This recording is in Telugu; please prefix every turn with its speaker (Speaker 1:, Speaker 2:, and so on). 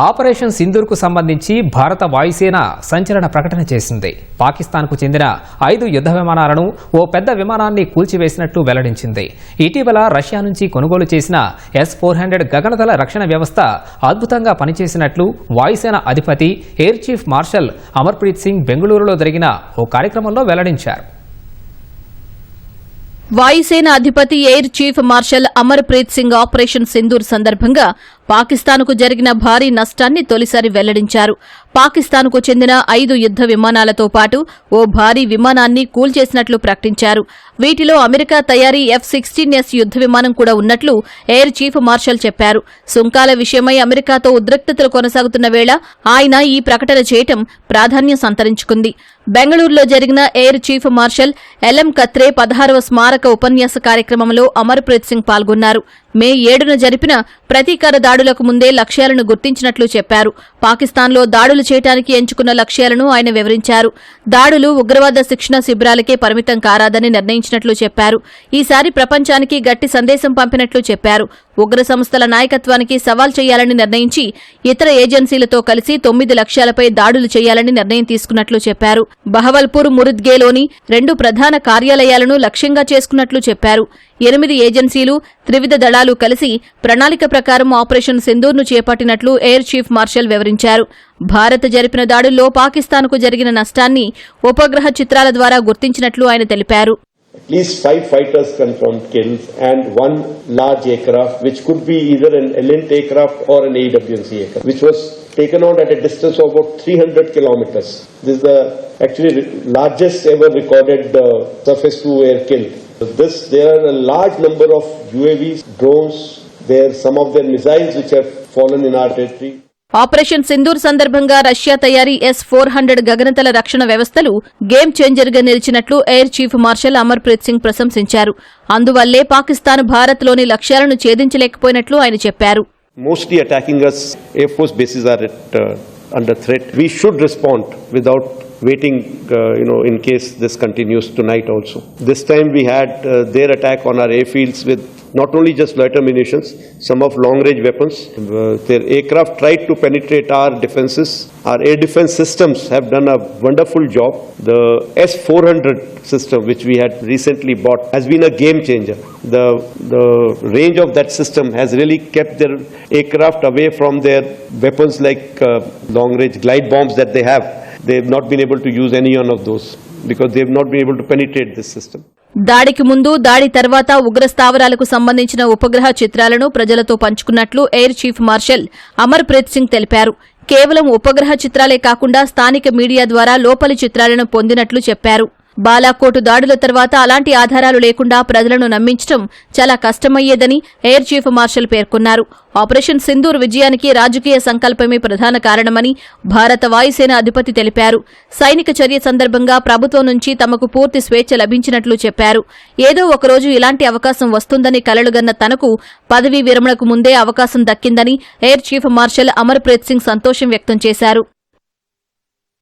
Speaker 1: ఆపరేషన్ సింధూర్కు సంబంధించి భారత వాయుసేన సంచలన ప్రకటన చేసింది. పాకిస్తాన్కు చెందిన ఐదు యుద్ధ విమానాలను ఓ పెద్ద విమానాన్ని కూల్చివేసినట్లు వెల్లడించింది. ఇటీవల రష్యా నుంచి కొనుగోలు చేసిన ఎస్ ఫోర్ హండ్రెడ్ గగనతల రక్షణ వ్యవస్థ అద్భుతంగా పనిచేసినట్లు వాయుసేన అధిపతి air chief marshal Amarpreet Singh బెంగళూరులో జరిగిన ఓ కార్యక్రమంలో వెల్లడించారు.
Speaker 2: వాయుసేన అధిపతి air chief marshal Amarpreet Singh operation Sindoor సందర్భంగా పాకిస్తాన్కు జరిగిన భారీ నష్టాన్ని తొలిసారి వెల్లడించారు. పాకిస్తాన్కు చెందిన ఐదు యుద్ధ విమానాలతో పాటు ఓ భారీ విమానాన్ని కూల్చేసినట్లు ప్రకటించారు. వీటిలో అమెరికా తయారీ ఎఫ్ సిక్స్టీన్ ఎస్ యుద్ధ విమానం కూడా ఉన్నట్లు ఎయిర్ చీఫ్ మార్షల్ చెప్పారు. సుంకాల విషయమై అమెరికాతో ఉద్రిక్తతలు కొనసాగుతున్న వేళ ఆయన ఈ ప్రకటన చేయటం ప్రాధాన్యం సంతరించుకుంది. బెంగళూరులో జరిగిన air chief marshal LM Katre పదహారవ స్మారక ఉపన్యాస కార్యక్రమంలో అమర్ప్రీత్ సింగ్ పాల్గొన్నారు. మే ఏడున జరిపిన ప్రతీకార దాడులకు ముందే లక్ష్యాలను గుర్తించినట్లు చెప్పారు. పాకిస్తాన్లో దాడులు చేయడానికి ఎంచుకున్న లక్ష్యాలను ఆయన వివరించారు. దాడులు ఉగ్రవాద శిక్షణ శిబిరాలకే పరిమితం కారాదని నిర్ణయించినట్లు చెప్పారు. ఈసారి ప్రపంచానికి గట్టి సందేశం పంపినట్లు చెప్పారు. ఉగ్ర సంస్థల నాయకత్వానికి సవాల్ చేయాలని నిర్ణయించి ఇతర ఏజెన్సీలతో కలిసి తొమ్మిది లక్ష్యాలపై దాడులు చేయాలని నిర్ణయం తీసుకున్నట్లు చెప్పారు. బహవల్పూర్ మురుద్గేలోని రెండు ప్రధాన కార్యాలయాలను లక్ష్యంగా చేసుకున్నట్లు చెప్పారు. ఎనిమిది ఏజెన్సీలు త్రివిధ దళాలు కలిసి ప్రణాళిక ప్రకారం ఆపరేషన్ సింధూర్ను చేపట్టినట్లు ఎయిర్ చీఫ్ మార్షల్ వివరించారు. భారత్ జరిపిన దాడుల్లో పాకిస్తాన్కు జరిగిన నష్టాన్ని ఉపగ్రహ చిత్రాల ద్వారా గుర్తించినట్లు ఆయన తెలిపారు.
Speaker 3: At least five fighters confirmed kills and one large aircraft, which could be either an Elint aircraft or an AWNC aircraft, which was taken out at a distance of about 300 kilometers. This is the actually largest ever recorded uh, surface-to-air kill. This, there are a large number of UAVs, drones, there are some of their missiles which have fallen in our territory.
Speaker 2: Operation Sindoor సందర్భంగా రష్యా తయారీ ఎస్ ఫోర్ హండ్రెడ్ గగనతల రక్షణ వ్యవస్థలు గేమ్ చేంజర్గా నిలిచినట్లు air chief marshal Amarpreet Singh ప్రశంసించారు అందువల్లే పాకిస్తాన్ భారత్లోని లక్ష్యాలను ఛేదించలేకపోయినట్లు ఆయన చెప్పారు
Speaker 3: mostly attacking us. Air Force bases are at, uh, under threat. We should respond without waiting, uh, you know, in case this continues tonight also. This time we had uh, their attack on our airfields with not only just loiter munitions, some of long-range weapons. Their aircraft tried to penetrate our defenses. Our air defense systems have done a wonderful job. The S-400 system, which we had recently bought, has been a game changer. The, the range of that system has really kept their aircraft away from their weapons like uh, long-range glide bombs that they have. They have not been able to use any one of those because they have not been able to penetrate this system.
Speaker 2: దాడికి ముందు దాడి తర్వాత ఉగ్ర స్థావరాలకు సంబంధించిన ఉపగ్రహ చిత్రాలను ప్రజలతో పంచుకున్నట్లు air chief marshal Amarpreet Singh తెలిపారు. కేవలం ఉపగ్రహ చిత్రాలే కాకుండా స్థానిక మీడియా ద్వారా లోపలి చిత్రాలను పొందినట్లు చెప్పారు. బాలాకోటు దాడుల తర్వాత అలాంటి ఆధారాలు లేకుండా ప్రజలను నమ్మించడం చాలా కష్టమయ్యేదని ఎయిర్ చీఫ్ మార్షల్ పేర్కొన్నారు. ఆపరేషన్ సింధూర్ విజయానికి రాజకీయ సంకల్పమే ప్రధాన కారణమని భారత వాయుసేన అధిపతి తెలిపారు. సైనిక చర్య సందర్భంగా ప్రభుత్వం నుంచి తమకు పూర్తి స్వేచ్ఛ లభించినట్లు చెప్పారు. ఏదో ఒకరోజు ఇలాంటి అవకాశం వస్తుందని కలలుగన్న తనకు పదవీ విరమణకు ముందే అవకాశం దక్కిందని air chief marshal Amarpreet Singh సంతోషం వ్యక్తం చేశారు.